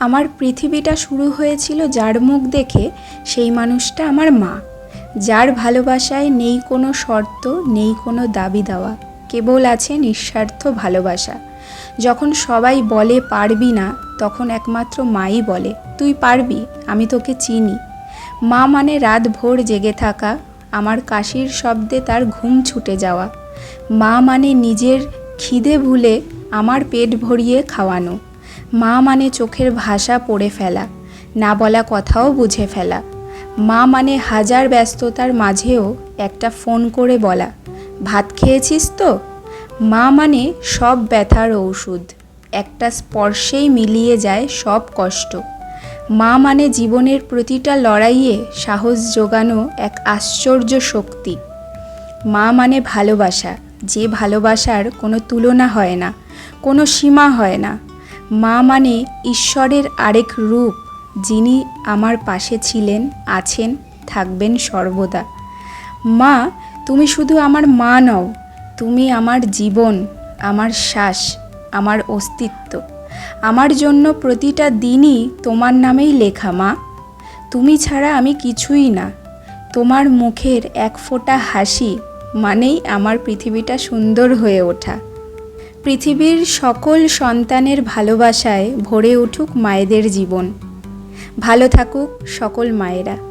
আমার পৃথিবীটা শুরু হয়েছিল যার মুখ দেখে সেই মানুষটা আমার মা, যার ভালোবাসায় নেই কোনো শর্ত, নেই কোনো দাবি দেওয়া, কেবল আছে নিঃস্বার্থ ভালোবাসা। যখন সবাই বলে, পারবি না, তখন একমাত্র মাই বলে, তুই পারবি, আমি তোকে চিনি। মা মানে রাত ভোর জেগে থাকা, আমার কাশির শব্দে তার ঘুম ছুটে যাওয়া। মা মানে নিজের খিদে ভুলে আমার পেট ভরিয়ে খাওয়ানো। মা মানে চোখের ভাষা পড়ে ফেলা, না বলা কথাও বুঝে ফেলা। মা মানে হাজার ব্যস্ততার মাঝেও একটা ফোন করে বলা, ভাত খেয়েছিস তো? মা মানে সব ব্যথার ঔষধ, একটা স্পর্শেই মিলিয়ে যায় সব কষ্ট। মা মানে জীবনের প্রতিটা লড়াইয়ে সাহস জোগানো এক আশ্চর্য শক্তি। মা মানে ভালোবাসা, যে ভালোবাসার কোনো তুলনা হয় না, কোনো সীমা হয় না। মা মানে ঈশ্বরের আরেক রূপ, যিনি আমার পাশে ছিলেন, আছেন, থাকবেন সর্বদা। মা, তুমি শুধু আমার মা নও, তুমি আমার জীবন, আমার শ্বাস, আমার অস্তিত্ব। আমার জন্য প্রতিটা দিনই তোমার নামেই লেখা, মা। তুমি ছাড়া আমি কিছুই না। তোমার মুখের এক ফোঁটা হাসি মানেই আমার পৃথিবীটা সুন্দর হয়ে ওঠা। পৃথিবীর সকল সন্তানের ভালোবাসায় ভরে উঠুক মায়েদের জীবন। ভালো থাকুক সকল মায়েরা।